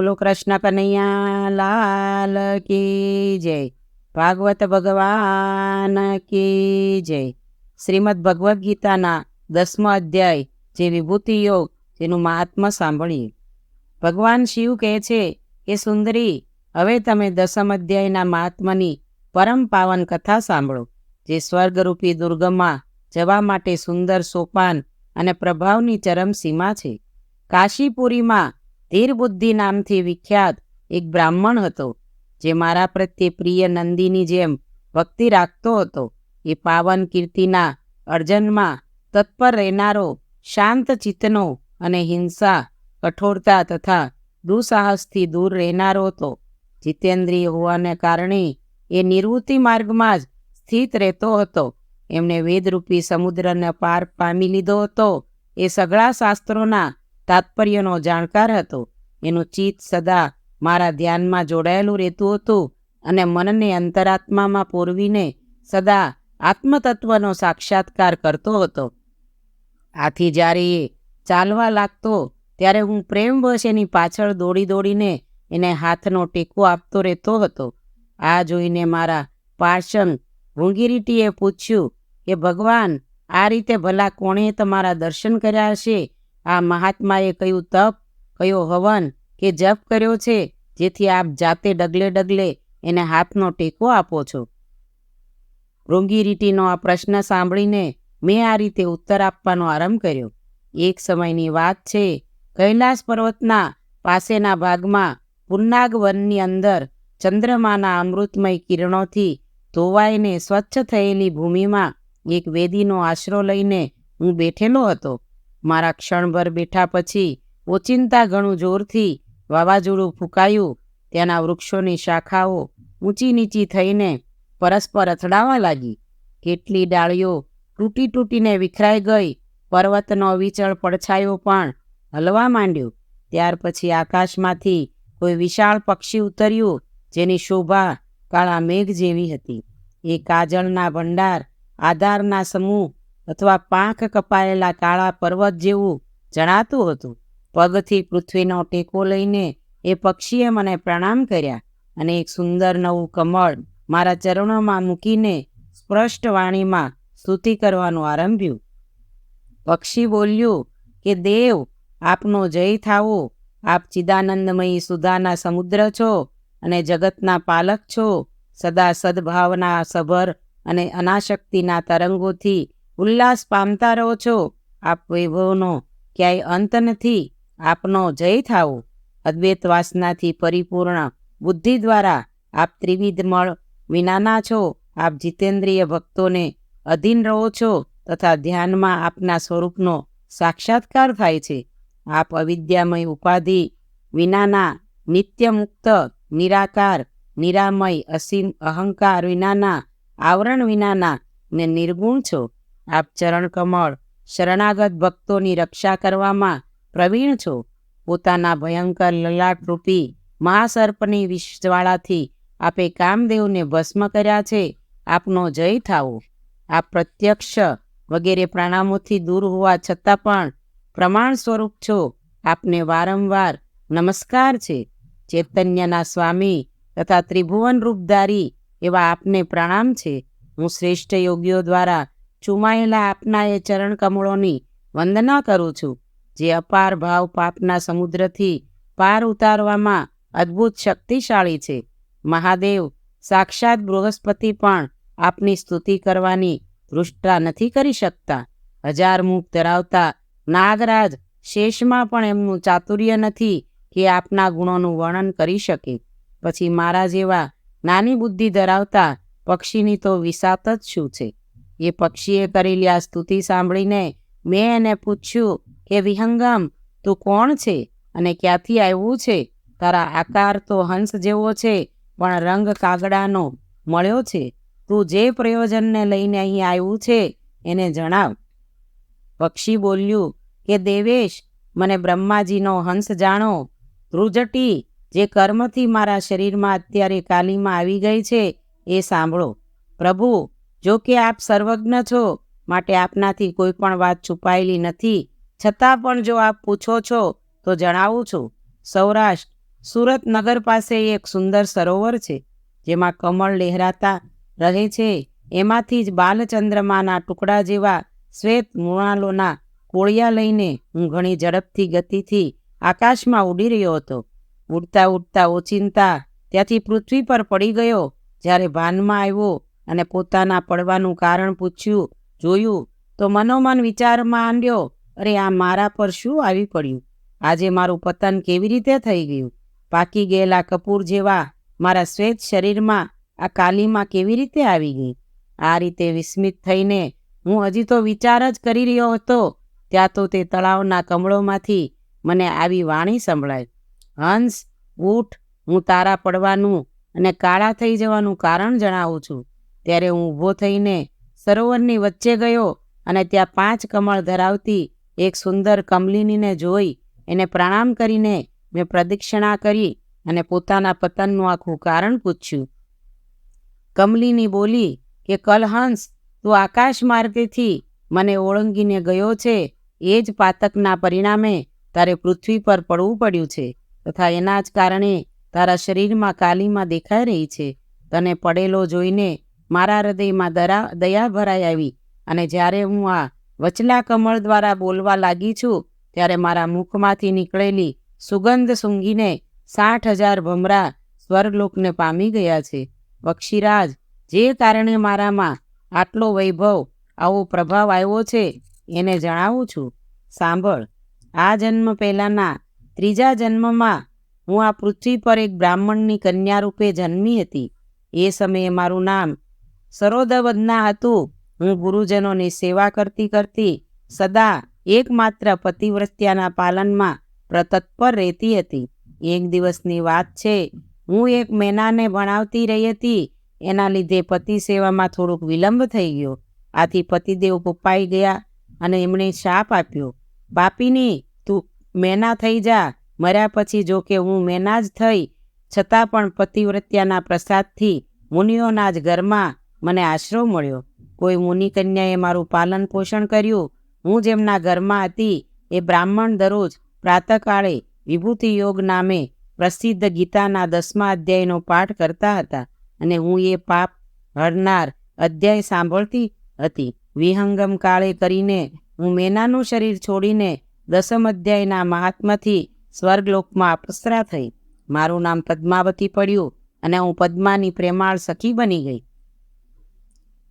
બોલો કૃષ્ણ કનૈયા, લાલ કી જય. ભાગવત ભગવાન કી જય. શ્રીમદ ભગવદ્ ગીતાના દસમો અધ્યાય, જે વિભૂતિ યોગ, જેનું મહાત્મા સાંભળીએ. ભગવાન શિવ કહે છે કે, સુંદરી, હવે તમે દસમ અધ્યાયના મહાત્માની પરમ પાવન કથા સાંભળો, જે સ્વર્ગરૂપી દુર્ગમાં જવા માટે સુંદર સોપાન અને પ્રભાવની ચરમ સીમા છે. કાશીપુરીમાં ધીર બુદ્ધિ નામથી વિખ્યાત એક બ્રાહ્મણ હતો, જે મારા પ્રત્યે પ્રિય નંદીની જેમ ભક્તિ રાખતો હતો. એ પાવન કીર્તિના અર્જનમાં તત્પર રહેનારો, શાંત ચિત્તનો અને હિંસા, કઠોરતા તથા દુસાહસથી દૂર રહેનારો હતો. જીતેન્દ્રિય હોવાને કારણે એ નિવૃત્તિ માર્ગમાં જ સ્થિત રહેતો હતો. એમણે વેદરૂપી સમુદ્રને પાર પામી લીધો હતો. એ સઘળા શાસ્ત્રોના તાત્પર્યનો જાણકાર હતો. એનું ચિત્ત સદા મારા ધ્યાનમાં જોડાયેલું રહેતું હતું અને મનને અંતરાત્મામાં પૂરવીને સદા આત્મતત્વનો સાક્ષાત્કાર કરતો હતો. આથી જ્યારે એ ચાલવા લાગતો, ત્યારે હું પ્રેમવશ એની પાછળ દોડી દોડીને એને હાથનો ટેકો આપતો રહેતો હતો. આ જોઈને મારા પાર્ષણ ભૂંગીરીટીએ પૂછ્યું કે ભગવાન, આ રીતે ભલા કોણે તમારા દર્શન કર્યા હશે? આ મહાત્માએ કયું તપ, કયો હવન કે જપ કર્યો છે, જેથી આપ જાતે ડગલે ડગલે એને હાથનો ટેકો આપો છો? ભૃંગીરીટીનો આ પ્રશ્ન સાંભળીને મેં આ રીતે ઉત્તર આપવાનો આરંભ કર્યો. એક સમયની વાત છે, કૈલાસ પર્વતના પાસેના ભાગમાં પુન્નાગ વનની અંદર ચંદ્રમાના અમૃતમય કિરણોથી ધોવાઈને સ્વચ્છ થયેલી ભૂમિમાં એક વેદીનો આશરો લઈને હું બેઠેલો હતો. મારા ક્ષણભર બેઠા પછી ઓચિંતા ઘણું જોરથી વાવાઝોડું ફૂંકાયું. ત્યાંના વૃક્ષોની શાખાઓ ઊંચી નીચી થઈને પરસ્પર અથડાવા લાગી. કેટલી ડાળીઓ તૂટી તૂટીને વિખરાઈ ગઈ. પર્વતનો વિચળ પડછાયો પણ હલવા માંડ્યો. ત્યાર પછી આકાશમાંથી કોઈ વિશાળ પક્ષી ઉતર્યું જેની શોભા કાળા મેઘ જેવી હતી. એ કાજળના ભંડાર, આધારના સમૂહ અથવા પાંખ કપાયેલા કાળા પર્વત જેવું જણાતું હતું. પગથી પૃથ્વીનો ટેકો લઈને એ પક્ષીએ મને પ્રણામ કર્યા અને એક સુંદર નવું કમળ મારા ચરણોમાં મૂકીને સ્પષ્ટ વાણીમાં સ્તુતિ કરવાનું આરંભ્યું. પક્ષી બોલ્યું કે, દેવ, આપનો જય થાવો. આપ ચિદાનંદમયી સુધાના સમુદ્ર છો અને જગતના પાલક છો. સદા સદભાવના સભર અને અનાશક્તિના તરંગોથી ઉલ્લાસ પામતા રહો છો. આપ વૈભવનો ક્યાંય અંત નથી. આપનો જય થાવો અદ્વૈત વાસનાથી પરિપૂર્ણ બુદ્ધિ દ્વારા આપ ત્રિવિધ મળ વિનાના છો. આપ જીતેન્દ્રિય ભક્તોને અધીન રહો છો તથા ધ્યાનમાં આપના સ્વરૂપનો સાક્ષાત્કાર થાય છે. આપ અવિદ્યામય ઉપાધિ વિનાના નિત્ય મુક્ત નિરાકાર, નિરામય, અસીમ અહંકાર વિનાના, આવરણ વિનાના ને નિર્ગુણ છો. આપ ચરણકમળ શરણાગત ભક્તોની રક્ષા કરવામાં પ્રવીણ છો. પોતાના ભયંકર લલાટરૂપી મહાસર્પની વિષજ્વાળાથી આપે કામદેવને ભસ્મ કર્યા છે. આપનો જય થાવો આપ પ્રત્યક્ષ વગેરે પ્રાણામોથી દૂર હોવા છતાં પણ પ્રમાણ સ્વરૂપ છો. આપને વારંવાર નમસ્કાર છે. ચૈતન્યના સ્વામી તથા ત્રિભુવન રૂપધારી એવા આપને પ્રણામ છે. હું શ્રેષ્ઠ યોગીઓ દ્વારા ચુમાયેલા આપના એ ચરણ કમળોની વંદના કરું છું, જે અપાર ભાવ પાપના સમુદ્રથી પાર ઉતારવામાં અદ્ભુત શક્તિશાળી છે. મહાદેવ, સાક્ષાત બૃહસ્પતિ પણ આપની સ્તુતિ કરવાની દૃષ્ટા નથી કરી શકતા. હજાર મુખ ધરાવતા નાગરાજ શેષમાં પણ એમનું ચાતુર્ય નથી કે આપના ગુણોનું વર્ણન કરી શકે. પછી મારા જેવા નાની બુદ્ધિ ધરાવતા પક્ષીની તો વિસાત જ શું છે? એ પક્ષીએ કરેલી આ સ્તુતિ સાંભળીને મેં એને પૂછ્યું કે, વિહંગમ, તું કોણ છે અને ક્યાંથી આવ્યું છે? તારા આકાર તો હંસ જેવો છે, પણ રંગ કાગડાનો મળ્યો છે. તું જે પ્રયોજનને લઈને અહીં આવ્યું છે એને જણાવ. પક્ષી બોલ્યું કે, દેવેશ, મને બ્રહ્માજીનો હંસ જાણો. ધ્રુજટી, જે કર્મથી મારા શરીરમાં અત્યારે કાલીમાં આવી ગઈ છે, એ સાંભળો. પ્રભુ જો કે આપ સર્વજ્ઞ છો, માટે આપનાથી કોઈ પણ વાત છુપાયેલી નથી. છતાં પણ જો આપ પૂછો છો, તો જણાવું છું, સૌરાષ્ટ્ર, સુરત નગર પાસે એક સુંદર સરોવર છે, જેમાં કમળ લહેરાતા રહે છે. એમાંથી જ બાલચંદ્રમાના ટુકડા જેવા શ્વેત મૃણાલોના કોળિયા લઈને હું ઘણી ઝડપથી ગતિથી આકાશમાં ઉડી રહ્યો હતો. ઉડતા ઉડતા ઓચિંતા ત્યાંથી પૃથ્વી પર પડી ગયો, જ્યારે ભાનમાં આવ્યો અને પોતાના પડવાનું કારણ પૂછ્યું, જોયું તો મનોમન વિચારમાં આંડ્યો અરે, આ મારા પર શું આવી પડ્યું? આજે મારું પતન કેવી રીતે થઈ ગયું? પાકી ગયેલા કપૂર જેવા મારા શ્વેત શરીરમાં આ કાલીમાં કેવી રીતે આવી ગઈ? આ રીતે વિસ્મિત થઈને હું હજી તો વિચાર જ કરી રહ્યો હતો, ત્યાં તો તે તળાવના કમળોમાંથી મને આવી વાણી સંભળાય. હંસ ઊઠ હું તારા પડવાનું અને કાળા થઈ જવાનું કારણ જણાવું છું. ત્યારે હું ઊભો થઈને સરોવરની વચ્ચે ગયો અને ત્યાં પાંચ કમળ ધરાવતી એક સુંદર કમલિનીને જોઈ એને પ્રણામ કરીને મેં પ્રદક્ષિણા કરી અને પોતાના પતનનું આખું કારણ પૂછ્યું. કમલિની બોલી કે કલહંસ તું આકાશ માર્ગેથી મને ઓળંગીને ગયો છે, એ જ પાતકના પરિણામે તારે પૃથ્વી પર પડવું પડ્યું છે તથા એના જ કારણે તારા શરીરમાં કાલીમાં દેખાઈ રહી છે. તને પડેલો જોઈને મારા હૃદયમાં દરા, દયા ભરાઈ આવી. અને જ્યારે હું આ વચલા કમળ દ્વારા બોલવા લાગી છું, ત્યારે મારા મુખમાંથી નીકળેલી સુગંધ સૂંઘીને સાઠ હજાર ભમરા સ્વર્ગલોકને પામી ગયા છે. પક્ષીરાજ જે કારણે મારામાં આટલો વૈભવ, આવો પ્રભાવ આવ્યો છે, એને જણાવું છું. સાંભળ, આ જન્મ પહેલાંના ત્રીજા જન્મમાં હું આ પૃથ્વી પર એક બ્રાહ્મણની કન્યા રૂપે જન્મી હતી. એ સમયે મારું નામ સરોદવદના હતું. હું ગુરુજનોની સેવા કરતી કરતી સદા એકમાત્ર પતિવ્રત્યાના પાલનમાં પ્રતત્પર રહેતી હતી. એક દિવસની વાત છે, હું એક મેનાને ભણાવતી રહી હતી. એના લીધે પતિ સેવામાં થોડુંક વિલંબ થઈ ગયો. આથી પતિદેવ પપ્પાઈ ગયા અને એમણે શાપ આપ્યો. બાપીની, તું મેના થઈ જા. મર્યા પછી જો કે હું મેના જ થઈ. છતાં પણ પતિવ્રત્યાના પ્રસાદથી મુનિઓના જ ઘરમાં મને આશરો મળ્યો. કોઈ મુનિ કન્યાએ મારું પાલન પોષણ કર્યું. હું જેમના ઘરમાં હતી એ બ્રાહ્મણ દરરોજ પ્રાતકાળે વિભૂતિ યોગ નામે પ્રસિદ્ધ ગીતાના દસમા અધ્યાયનો પાઠ કરતા હતા અને હું એ પાપ હરનાર અધ્યાય સાંભળતી હતી. વિહંગમ કાળે કરીને હું મેનાનું શરીર છોડીને દસમ અધ્યાયના મહાત્માથી સ્વર્ગલોકમાં અપસરા થઈ. મારું નામ પદ્માવતી પડ્યું અને હું પદ્માની પ્રેમાળ સખી બની ગઈ.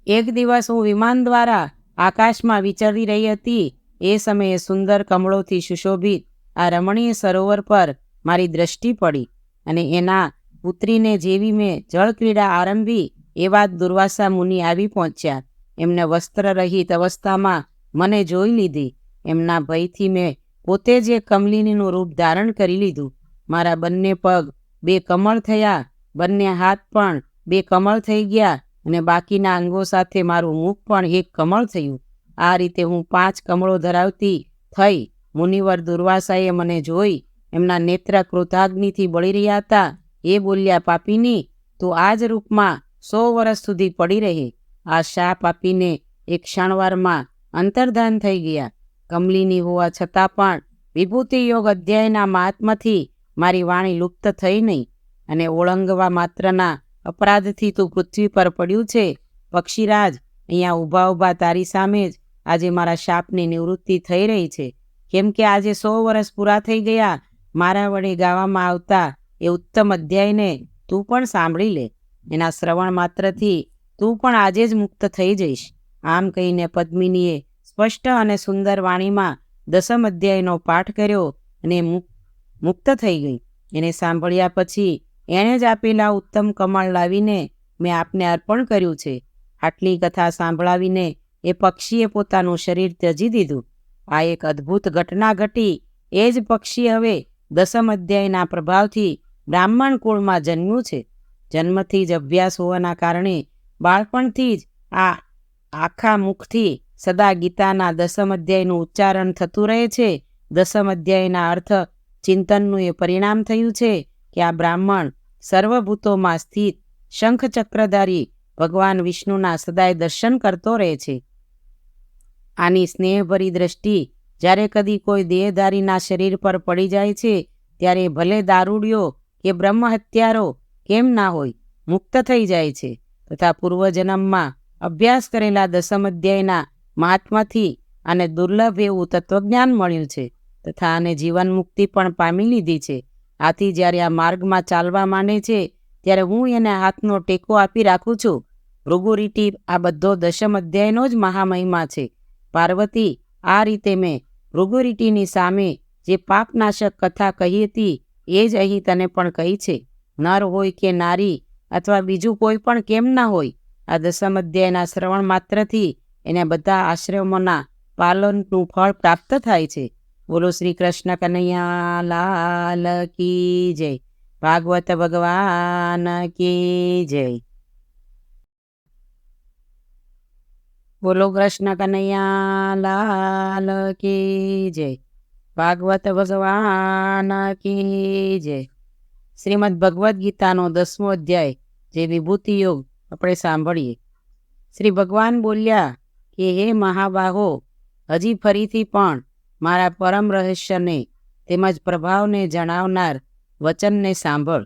એક દિવસ હું વિમાન દ્વારા આકાશમાં વિચરી રહી હતી. એ સમયે સુંદર કમળોથી સુશોભિત આ રમણીય સરોવર પર મારી દ્રષ્ટિ પડી અને એના પુત્રીને જેવી મેં જળક્રીડા આરંભી એવા જ દુર્વાસા મુનિ આવી પહોંચ્યા. એમને વસ્ત્ર રહિત અવસ્થામાં મને જોઈ લીધી. એમના ભયથી મેં પોતે જે કમલિનીનું રૂપ ધારણ કરી લીધું. મારા બંને પગ બે કમળ થયા, બંને હાથ પણ બે કમળ થઈ ગયા અને બાકીના અંગો સાથે મારું મુખ પણ એક કમળ થયું. આ રીતે હું પાંચ કમળો ધરાવતી થઈ મુનિવર દુર્વાસાએ મને જોઈ એમના નેત્ર ક્રોધાગ્નિથી બળી રહ્યા હતા. એ બોલ્યા, પાપીની, તું આ જ રૂપમાં સો વર્ષ સુધી પડી રહે. આ શાપ આપીને એક ક્ષણવારમાં અંતર્ધાન થઈ ગયા. કમલીની હોવા છતાં પણ વિભૂતિ યોગ અધ્યાયના મહાત્માથી મારી વાણી લુપ્ત થઈ નહીં અને ઓળંગવા માત્રના અપરાધથી તું પૃથ્વી પર પડ્યું છે. પક્ષીરાજ, અહીંયા ઊભા ઊભા તારી સામે જ આજે મારા શાપની નિવૃત્તિ થઈ રહી છે. કેમ કે આજે સો વર્ષ પૂરા થઈ ગયા, મારા વડે ગાવામાં આવતા એ ઉત્તમ અધ્યાયને તું પણ સાંભળી લે. એના શ્રવણ માત્રથી તું પણ આજે જ મુક્ત થઈ જઈશ. આમ કહીને પદ્મિનીએ સ્પષ્ટ અને સુંદર વાણીમાં દસમ અધ્યાયનો પાઠ કર્યો અને મુક્ત થઈ ગઈ. એને સાંભળ્યા પછી એણે જ આપેલા ઉત્તમ કમળ લાવીને મેં આપને અર્પણ કર્યું છે. આટલી કથા સાંભળાવીને એ પક્ષીએ પોતાનું શરીર ત્યજી દીધું. આ એક અદ્ભુત ઘટના ઘટી. એ જ પક્ષી હવે દસમ અધ્યાયના પ્રભાવથી બ્રાહ્મણ કુળમાં જન્મ્યું છે. જન્મથી જ અભ્યાસ હોવાના કારણે બાળપણથી જ આ આખા મુખથી સદા ગીતાના દસમ અધ્યાયનું ઉચ્ચારણ થતું રહે છે. દસમ અધ્યાયના અર્થ ચિંતનનું એ પરિણામ થયું છે કે આ બ્રાહ્મણ સર્વભૂતોમાં સ્થિત શંખચક્રધારી ભગવાન વિષ્ણુના સદાય દર્શન કરતો રહે છે. આની સ્નેહભરી દ્રષ્ટિ જ્યારે કદી કોઈ દેહધારીના શરીર પર પડી જાય છે, ત્યારે ભલે દારૂડિયો કે બ્રહ્મ હત્યારો કેમ ના હોય, મુક્ત થઈ જાય છે તથા પૂર્વજન્મમાં અભ્યાસ કરેલા દસમ અધ્યાયના મહાત્માથી અને દુર્લભ એવું તત્વજ્ઞાન મળ્યું છે તથા આને જીવન મુક્તિ પણ પામી લીધી છે. આથી જ્યારે આ માર્ગમાં ચાલવા માંડે છે, ત્યારે હું એને હાથનો ટેકો આપી રાખું છું. ભૃગુરીટી આ બધો દશમ અધ્યાયનો જ મહામહિમા છે. પાર્વતી, આ રીતે મેં ભૃગુરીટીની સામે જે પાપનાશક કથા કહી હતી, એ જ અહીં તને પણ કહી છે. નર હોય કે નારી, અથવા બીજું કોઈ પણ કેમ ના હોય, આ દસમ અધ્યાયના શ્રવણ માત્રથી એને બધા આશ્રમોના પાલનનું ફળ પ્રાપ્ત થાય છે. બોલો શ્રી કૃષ્ણ કનૈયા લાલ કી જય. ભાગવત ભગવાન કી જય. બોલો કૃષ્ણ કનૈયા લાલ કી જય. ભાગવત ભગવાન કી જય. શ્રીમદ ભગવદ્ ગીતાનો દસમો અધ્યાય, જે વિભૂતિ યોગ, આપણે સાંભળીએ. શ્રી ભગવાન બોલ્યા કે, હે મહાબાહો, હજી ફરીથી પણ મારા પરમ રહસ્યને તેમજ પ્રભાવને જણાવનાર વચનને સાંભળ,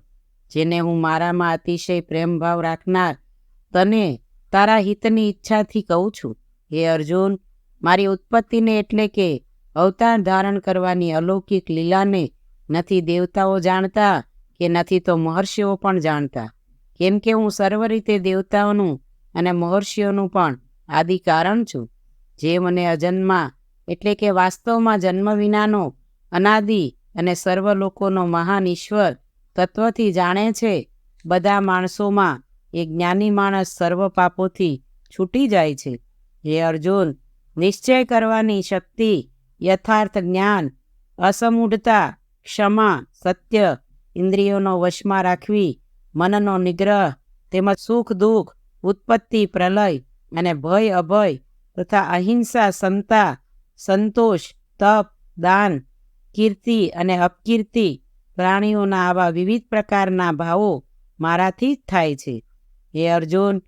જેને હું મારામાં અતિશય પ્રેમભાવ રાખનાર તને તારા હિતની ઈચ્છાથી કહું છું. હે અર્જુન, મારી ઉત્પત્તિને એટલે કે અવતાર ધારણ કરવાની અલૌકિક લીલાને નથી દેવતાઓ જાણતા કે નથી તો મહર્ષિઓ પણ જાણતા. કેમ કે હું સર્વ રીતે દેવતાઓનું અને મહર્ષિઓનું પણ આદિ કારણ છું. જે મને અજન્મા એટલે કે વાસ્તવમાં જન્મ વિનાનો અનાદિ અને સર્વ લોકોનો મહાન ઈશ્વર તત્વથી જાણે છે, બધા માણસોમાં એ જ્ઞાની માણસ સર્વ પાપોથી છૂટી જાય છે. હે અર્જુન, નિશ્ચય કરવાની શક્તિ, યથાર્થ જ્ઞાન, અસમૂઢતા, ક્ષમા, સત્ય, ઇન્દ્રિયોનો વશમાં રાખવી, મનનો નિગ્રહ, તેમજ સુખ દુઃખ, ઉત્પત્તિ, પ્રલય અને ભય અભય તથા અહિંસા, સમતા સંતોષ, તપ, દાન, કીર્તિ અને અપકીર્તિ પ્રાણીઓના આવા વિવિધ પ્રકારના ભાવો મારાથી જ થાય છે. હે અર્જુન,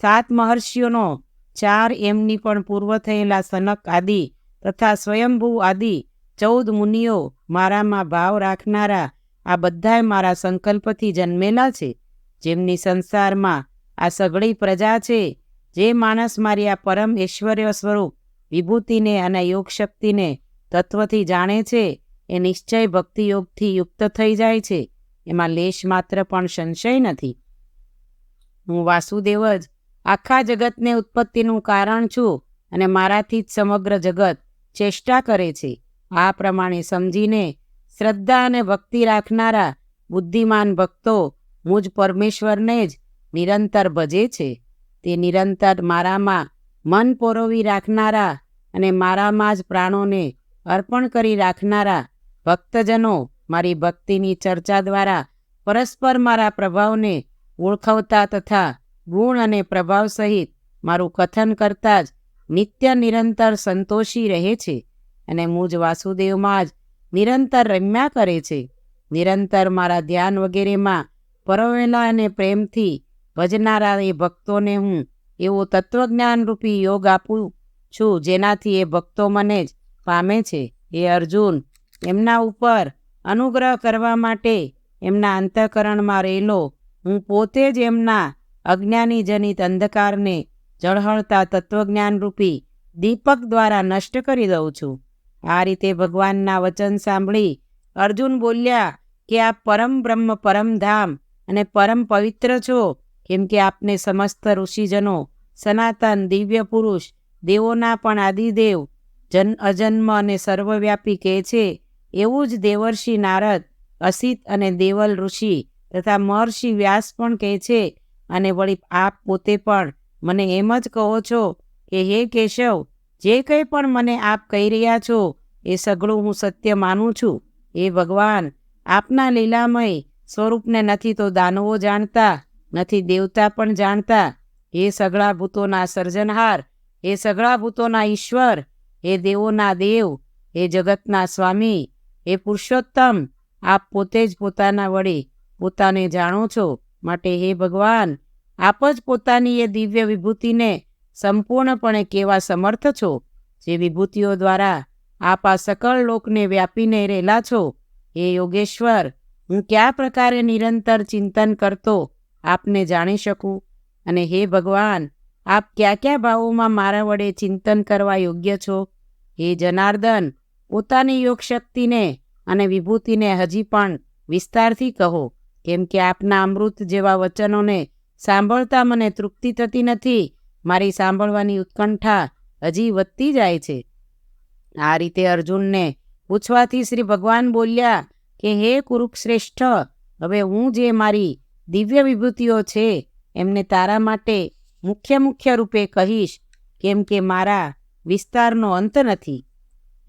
સાત મહર્ષિઓનો ચાર એમની પણ પૂર્વ થયેલા સનક આદિ તથા સ્વયંભૂ આદિ ચૌદ મુનિઓ મારામાં ભાવ રાખનારા આ બધાય મારા સંકલ્પથી જન્મેલા છે. જેમની સંસારમાં આ સઘળી પ્રજા છે, જે માણસ મારી આ પરમ ઐશ્વર્ય સ્વરૂપ વિભૂતિને અને યોગ શક્તિને તત્વથી જાણે છે, એ નિશ્ચય ભક્તિયોગથી યુક્ત થઈ જાય છે. એમાં લેશ માત્ર પણ સંશય નથી. હું વાસુદેવ જ આખા જગતને ઉત્પત્તિનું કારણ છું અને મારાથી જ સમગ્ર જગત ચેષ્ટા કરે છે. આ પ્રમાણે સમજીને શ્રદ્ધા અને ભક્તિ રાખનારા બુદ્ધિમાન ભક્તો મુજ પરમેશ્વરને જ નિરંતર ભજે છે. તે નિરંતર મારામાં મન પોરોવી રાખનારા અને મારામાં જ પ્રાણોને અર્પણ કરી રાખનારા ભક્તજનો મારી ભક્તિની ચર્ચા દ્વારા પરસ્પર મારા પ્રભાવને ઓળખવતા તથા ગુણ અને પ્રભાવ સહિત મારું કથન કરતા જ નિત્ય નિરંતર સંતોષી રહે છે અને મુજ વાસુદેવમાં જ નિરંતર રમ્યા કરે છે. નિરંતર મારા ધ્યાન વગેરેમાં પરોવેલા અને પ્રેમથી ભજનારા એ ભક્તોને હું એવો તત્વજ્ઞાનરૂપી યોગ આપું છું, જેનાથી એ ભક્તો મને જ પામે છે. એ અર્જુન, એમના ઉપર અનુગ્રહ કરવા માટે એમના અંતઃકરણમાં રહેલો, હું પોતે જ એમના અજ્ઞાનીજનિત અંધકારને જળહળતા તત્વજ્ઞાનરૂપી દીપક દ્વારા નષ્ટ કરી દઉં છું. આ રીતે ભગવાનના વચન સાંભળી અર્જુન બોલ્યા કે આપ પરમ બ્રહ્મ પરમધામ અને પરમ પવિત્ર છો. કેમ કે આપને સમસ્ત ઋષિજનો, સનાતન દિવ્ય પુરુષ દેવોના પણ આદિદેવ જન અજન્મ અને સર્વવ્યાપી કહે છે. એવું જ દેવર્ષિ નારદ, અસિત અને દેવલ ઋષિ તથા મહર્ષિ વ્યાસ પણ કહે છે અને વળી આપ પોતે પણ મને એમ જ કહો છો કે હે કેશવ, જે કંઈ પણ મને આપ કહી રહ્યા છો એ સઘળું હું સત્ય માનું છું. એ ભગવાન, આપના લીલામય સ્વરૂપને નથી તો દાનવો જાણતા, નથી દેવતા પણ જાણતા. એ સઘળા ભૂતોના સર્જનહાર એ સઘળા ભૂતોના ઈશ્વર, એ દેવોના દેવ, એ જગતના સ્વામી, એ પુરુષોત્તમ, આપ પોતે જ પોતાના વડે પોતાને જાણો છો માટે હે ભગવાન, આપ જ પોતાની એ દિવ્ય વિભૂતિને સંપૂર્ણપણે કેવા સમર્થ છો? જે વિભૂતિઓ દ્વારા આપ આ સકળ લોકને વ્યાપીને રહેલા છો, હે યોગેશ્વર, હું કયા પ્રકારે નિરંતર ચિંતન કરતો આપને જાણી શકું? અને હે ભગવાન આપ કયા કયા ભાવોમાં મારા વડે ચિંતન કરવા યોગ્ય છો? હે જનાર્દન, પોતાની યોગ શક્તિને અને વિભૂતિને હજી પણ વિસ્તારથી કહો, કેમ કે આપના અમૃત જેવા વચનોને સાંભળતા મને તૃપ્તિ થતી નથી, મારી સાંભળવાની ઉત્કંઠા હજી વધતી જાય છે. આ રીતે અર્જુનને પૂછવાથી શ્રી ભગવાન બોલ્યા કે, હે કુરુક્ષશ્રેષ્ઠ હવે હું જે મારી દિવ્ય વિભૂતિઓ છે, એમને તારા માટે મુખ્ય મુખ્ય રૂપે કહીશ, કેમ કે મારા વિસ્તારનો અંત નથી.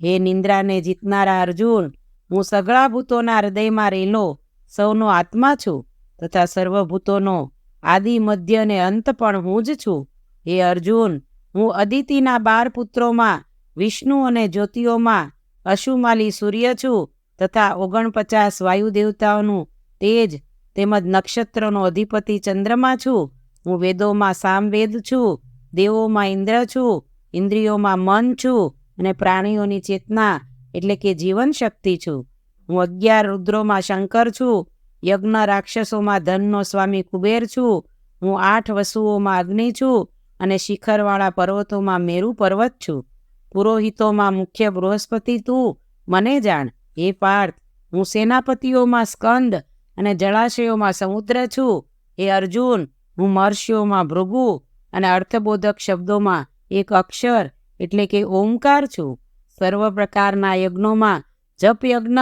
હે નિંદ્રાને જીતનારા અર્જુન, હું સગળા ભૂતોના હૃદયમાં રહેલો સૌનો આત્મા છું તથા સર્વભૂતોનો આદિ મધ્ય અને અંત પણ હું જ છું. હે અર્જુન, હું અદિતિના બાર પુત્રોમાં, વિષ્ણુ અને જ્યોતિઓમાં અશુમાલી સૂર્ય છું તથા ઓગણપચાસ વાયુ દેવતાઓનું તેજ તેમજ નક્ષત્રનો અધિપતિ ચંદ્રમા છું. હું વેદોમાં સામવેદ છું, દેવોમાં ઇન્દ્ર છું, ઇન્દ્રિયોમાં મન છું અને પ્રાણીઓની ચેતના એટલે કે જીવન શક્તિ છું. હું અગિયાર રુદ્રોમાં શંકર છું, યજ્ઞ રાક્ષસોમાં ધનનો સ્વામી કુબેર છું, હું આઠ વસુઓમાં અગ્નિ છું અને શિખરવાળા પર્વતોમાં મેરુ પર્વત છું. પુરોહિતોમાં મુખ્ય બૃહસ્પતિ તું, મને જાણ, હે પાર્થ, હું સેનાપતિઓમાં સ્કંદ અને જળાશયોમાં સમુદ્ર છું, હે અર્જુન હું મહર્ષિઓમાં ભૃગુ અને અર્થબોધક શબ્દોમાં એક અક્ષર એટલે કે ઓમકાર છું. સર્વ પ્રકારના યજ્ઞોમાં જપ યજ્ઞ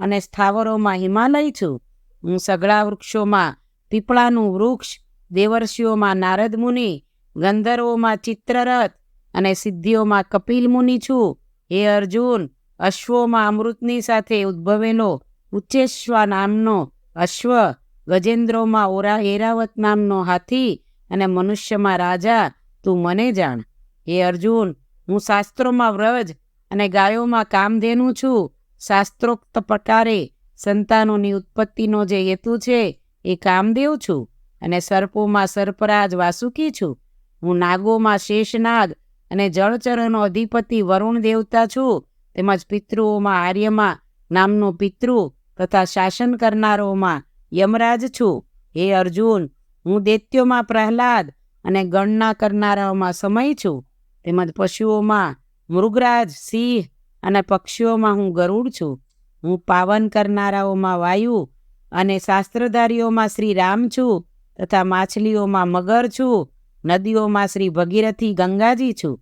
અને સ્થાવરોમાં હિમાલય છું. હું સગળા વૃક્ષોમાં પીપળાનું વૃક્ષ, દેવર્ષિઓમાં નારદ મુનિ, ગંધર્વોમાં ચિત્રરથ અને સિદ્ધિઓમાં કપિલ મુનિ છું. હે અર્જુન, અશ્વોમાં અમૃતની સાથે ઉદ્ભવેલો ઉચ્ચેશ્વા નામનો અશ્વ ગજેન્દ્રોમાં ઓરા એરાવત નામનો હાથી અને મનુષ્યમાં રાજા, તું મને જાણ. હે અર્જુન, હું શાસ્ત્રોમાં વ્રજ અને ગાયોમાં કામધેનુ છું. શાસ્ત્રોક્ત પ્રકારે સંતાનોની ઉત્પત્તિનો જે હેતુ છે એ કામદેવ છું અને સર્પોમાં સર્પરાજ વાસુકી છું. હું નાગોમાં શેષનાગ અને જળચરનો અધિપતિ વરુણ દેવતા છું. તેમજ પિતૃઓમાં આર્યમાં નામનો પિતૃ તથા શાસન કરનારોમાં યમરાજ છું. હે અર્જુન, હું દૈત્યોમાં પ્રહલાદ અને ગણના કરનારાઓમાં સમય છું. તેમજ પશુઓમાં મૃગરાજ, સિંહ અને પક્ષીઓમાં હું ગરુડ છું. હું પાવન કરનારાઓમાં વાયુ અને શાસ્ત્રધારીઓમાં શ્રી રામ છું તથા માછલીઓમાં મગર છું. નદીઓમાં શ્રી ભગીરથી ગંગાજી છું.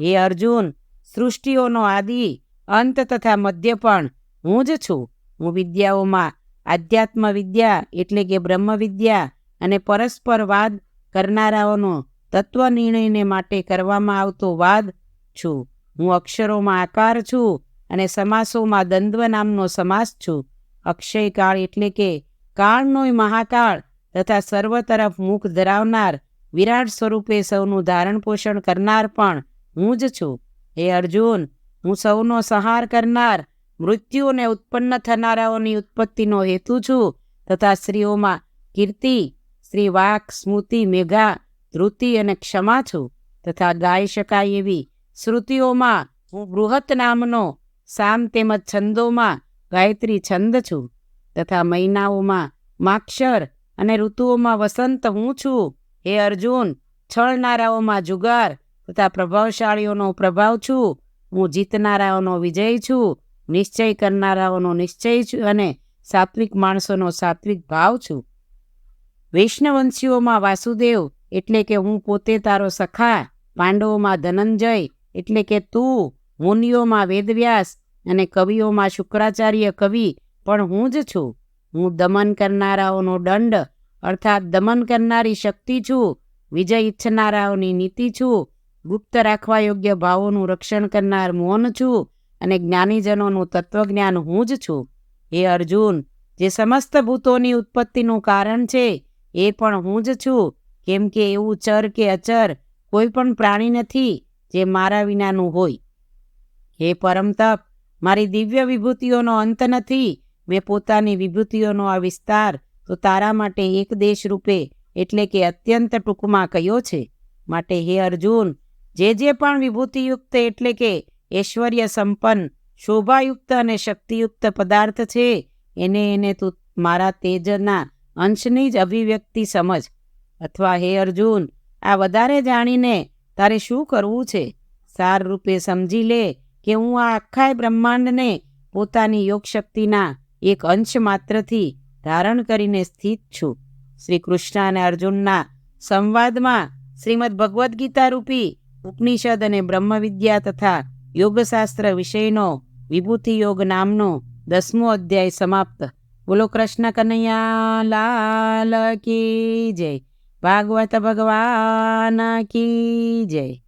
હે અર્જુન, સૃષ્ટિઓનો આદિ, અંત તથા મધ્ય પણ હું જ છું. હું વિદ્યાઓમાં આધ્યાત્મ વિદ્યા એટલે કે બ્રહ્મ વિદ્યા અને પરસ્પર વાદ કરનારાઓનો તત્વ નિર્ણયને માટે કરવામાં આવતો વાદ છું. હું અક્ષરોમાં આકાર છું અને સમાસોમાં દ્વંદ્વ નામનો સમાસ છું. અક્ષયકાળ એટલે કે કાળનોય મહાકાળ તથા સર્વ તરફ મુખ ધરાવનાર વિરાટ સ્વરૂપે સૌનું ધારણ પોષણ કરનાર પણ હું જ છું. હે અર્જુન, હું સૌનો સંહાર કરનાર મૃત્યુને ઉત્પન્ન થનારાઓની ઉત્પત્તિનો હેતુ છું તથા સ્ત્રીઓમાં કીર્તિ શ્રી વાક સ્મૃતિ, મેઘા ધૃતિ અને ક્ષમા છું તથા ગાઈ શકાય એવી શ્રુતિઓમાં હું બૃહત નામનો સામ તેમજ છંદોમાં ગાયત્રી છંદ છું તથા મહિનાઓમાં માક્ષર અને ઋતુઓમાં વસંત હું છું. હે અર્જુન, છળનારાઓમાં જુગાર તથા પ્રભાવશાળીઓનો પ્રભાવ છું. હું જીતનારાઓનો વિજય છું નિશ્ચય કરનારાઓનો નિશ્ચય છું અને સાત્વિક માણસોનો સાત્વિક ભાવ છું. વૈષ્ણવંશીઓમાં વાસુદેવ એટલે કે હું પોતે તારો સખા, પાંડવોમાં ધનંજય એટલે કે તું, મુનિઓમાં વેદવ્યાસ અને કવિઓમાં શુક્રાચાર્ય કવિ પણ હું જ છું. હું દમન કરનારાઓનો દંડ, અર્થાત દમન કરનારી શક્તિ છું, વિજય ઈચ્છનારાઓની નીતિ છું, ગુપ્ત રાખવા યોગ્ય ભાવોનું રક્ષણ કરનાર મૌન છું અને જ્ઞાનીજનોનું તત્વજ્ઞાન હું જ છું. હે અર્જુન, જે સમસ્ત ભૂતોની ઉત્પત્તિનું કારણ છે, એ પણ હું જ છું. કેમ કે એવું ચર કે અચર કોઈ પણ પ્રાણી નથી જે મારા વિનાનું હોય. હે પરમતપ, મારી દિવ્ય વિભૂતિઓનો અંત નથી. મેં પોતાની વિભૂતિઓનો આ વિસ્તાર તો તારા માટે એક દેશ રૂપે એટલે કે અત્યંત ટૂંકમાં કયો છે? માટે હે અર્જુન, જે જે પણ વિભૂતિયુક્ત એટલે કે ઐશ્વર્ય સંપન્ન, શોભાયુક્ત અને શક્તિયુક્ત પદાર્થ છે. એને એને તું મારા તેજના અંશની જ અભિવ્યક્તિ સમજ. અથવા હે અર્જુન, આ વધારે જાણીને તારે શું કરવું છે? સાર રૂપે સમજી લે કે હું આ આખાય બ્રહ્માંડને પોતાની યોગશક્તિના એક અંશ માત્રથી ધારણ કરીને સ્થિત છું. શ્રી કૃષ્ણ અને અર્જુનના સંવાદમાં શ્રીમદ ભગવદ્ ગીતા રૂપી ઉપનિષદ અને બ્રહ્મવિદ્યા તથા યોગશાસ્ત્ર વિષયનો, વિભૂતિ યોગ નામનો દસમો અધ્યાય સમાપ્ત. બોલો કૃષ્ણ કનૈયા, લાલ કી જય. ભાગવત ભગવાન કી જય.